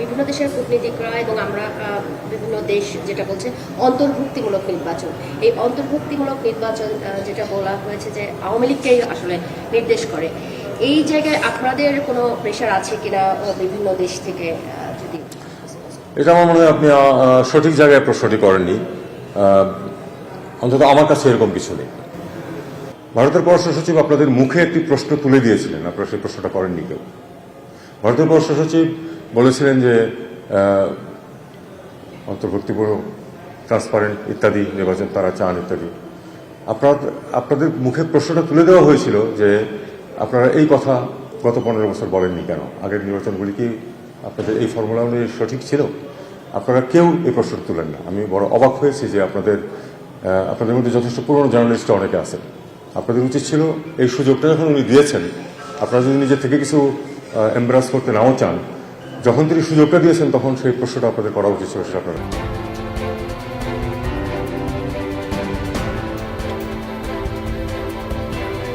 বিভিন্ন দেশের কূটনীতিকরা এবং আমরা বিভিন্ন দেশ যেটা বলছে অন্তর্ভুক্তিমূলক নির্বাচন। এই অন্তর্ভুক্তিমূলক নির্বাচন যেটা বলা হয়েছে যে আওয়ামী লীগকেই আসলে নির্দেশ করে। এই জায়গায় আপনাদের কোনো প্রেশার আছে কিনা বিভিন্ন দেশ থেকে যদি এটা আমার মনে হয় আপনি সঠিক জায়গায় প্রশ্নটি করেননি। অন্তত আমার কাছে এরকম কিছু নেই। ভারতের পররাষ্ট্র সচিব আপনাদের মুখে একটি প্রশ্ন তুলে দিয়েছিলেন। আপনারা সেই প্রশ্নটা করেননি কেউ। ভারতের পররাষ্ট্র সচিব বলেছিলেন যে অন্তর্ভুক্তিপূর্ণ ট্রান্সপারেন্ট ইত্যাদি নির্বাচন তারা চান ইত্যাদি। আপনার, আপনাদের মুখে প্রশ্নটা তুলে দেওয়া হয়েছিল যে, আপনারা এই কথা গত পনেরো বছর বলেননি কেন? আগের নির্বাচনগুলি কি আপনাদের এই ফর্মুলা অনুযায়ী সঠিক ছিল? আপনারা কেউ এই প্রশ্ন তুলেন না। আমি বড় অবাক হয়েছি যে আপনাদের আপনাদের মধ্যে যথেষ্ট পুরনো জার্নালিস্ট অনেকে আছেন। আপনাদের উচিত ছিল এই সুযোগটা যখন উনি দিয়েছেন, আপনারা যদি নিজে থেকে কিছু এমব্রাস করতে নাও চান যখন তিনি সুযোগটা দিয়েছেন তখন সেই প্রশ্নটা আপনাদের করা উচিত ছিল সেটা আপনারা